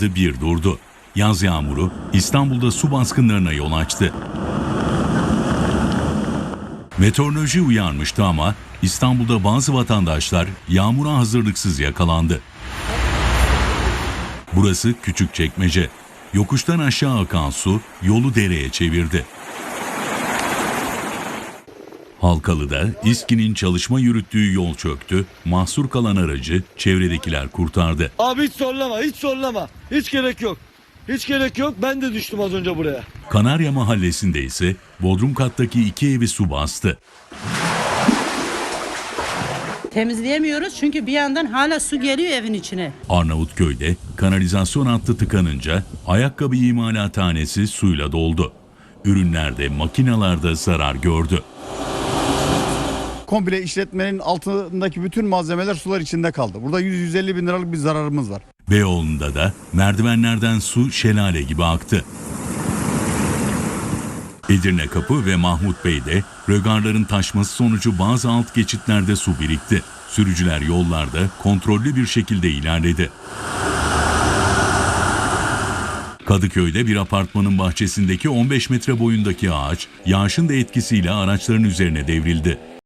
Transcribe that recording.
yağdı bir durdu. Yaz yağmuru İstanbul'da su baskınlarına yol açtı. Meteoroloji uyarmıştı ama İstanbul'da bazı vatandaşlar yağmura hazırlıksız yakalandı. Burası Küçükçekmece. Yokuştan aşağı akan su yolu dereye çevirdi. Halkalı'da İSKİ'nin çalışma yürüttüğü yol çöktü, mahsur kalan aracı çevredekiler kurtardı. Abi hiç zorlama, hiç zorlama. Hiç gerek yok. Hiç gerek yok. Ben de düştüm az önce buraya. Kanarya Mahallesi'nde ise Bodrum kattaki iki evi su bastı. Temizleyemiyoruz çünkü bir yandan hala su geliyor evin içine. Arnavutköy'de kanalizasyon hattı tıkanınca ayakkabı imalathanesi suyla doldu. Ürünlerde, makinalarda zarar gördü. Komple işletmenin altındaki bütün malzemeler sular içinde kaldı. Burada 100-150 bin liralık bir zararımız var. Beyoğlu'nda da merdivenlerden su şelale gibi aktı. Edirne Kapı ve Mahmut Bey'de rögarların taşması sonucu bazı alt geçitlerde su birikti. Sürücüler yollarda kontrollü bir şekilde ilerledi. Kadıköy'de bir apartmanın bahçesindeki 15 metre boyundaki ağaç, yağışın da etkisiyle araçların üzerine devrildi.